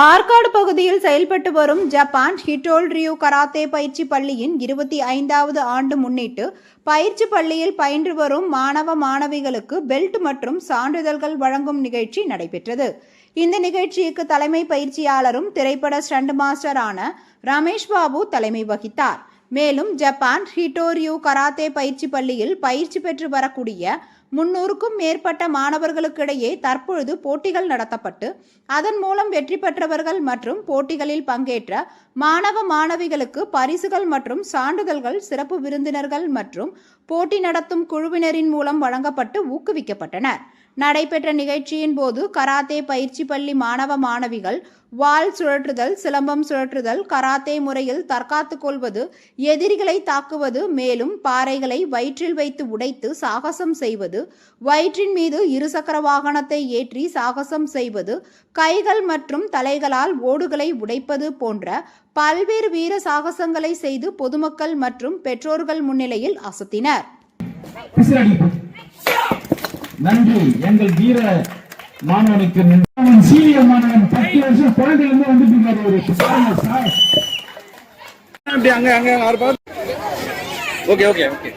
ஆற்காடு பகுதியில் செயல்பட்டு வரும் ஜப்பான் ஹிட்டோல் ரியூ கராத்தே பயிற்சி பள்ளியின் இருபத்தி ஐந்தாவது ஆண்டு முன்னிட்டு பயிற்சி பள்ளியில் பயின்று வரும் மாணவ மாணவிகளுக்கு பெல்ட் மற்றும் சான்றிதழ்கள் வழங்கும் நிகழ்ச்சி நடைபெற்றது. இந்த நிகழ்ச்சிக்கு தலைமை பயிற்சியாளரும் திரைப்பட ஸ்டண்ட் மாஸ்டரான ரமேஷ் பாபு தலைமை வகித்தார். மேலும் ஜப்பான் ஹிட்டோரியூ கராத்தே பயிற்சி பள்ளியில் பயிற்சி பெற்று வரக்கூடிய முன்னூறுக்கும் மேற்பட்ட மாணவர்களுக்கிடையே தற்பொழுது போட்டிகள் நடத்தப்பட்டு அதன் மூலம் வெற்றி பெற்றவர்கள் மற்றும் போட்டிகளில் பங்கேற்ற மாணவ மாணவிகளுக்கு பரிசுகள் மற்றும் சான்றிதழ்கள் சிறப்பு விருந்தினர்கள் மற்றும் போட்டி நடத்தும் குழுவினரின் மூலம் வழங்கப்பட்டு ஊக்குவிக்கப்பட்டனர் நடைபெற்ற நிகழ்ச்சியின் போது கராத்தே பயிற்சி பள்ளி மாணவ மாணவிகள் வாள் சுழற்றுதல் சிலம்பம் சுழற்றுதல் கராத்தே முறையில் தற்காத்துக் கொள்வது எதிரிகளை தாக்குவது மேலும் பாறைகளை வயிற்றில் வைத்து உடைத்து சாகசம் செய்வது வயிற்றின் மீது இருசக்கர வாகனத்தை ஏற்றி சாகசம் செய்வது கைகள் மற்றும் தலைகளால் ஓடுகளை உடைப்பது போன்ற பல்வேறு வீர சாகசங்களை செய்து பொதுமக்கள் மற்றும் பெற்றோர்கள் முன்னிலையில் அசத்தினர். நன்றி எங்கள் வீர மாணவனுக்கு நன்றி. அவன் மாணவன் பத்து வருஷம் குழந்தையில இருந்து வந்துட்டு இருக்காரு ஒரு சார் அப்படி அங்க அங்க ஓகே ஓகே ஓகே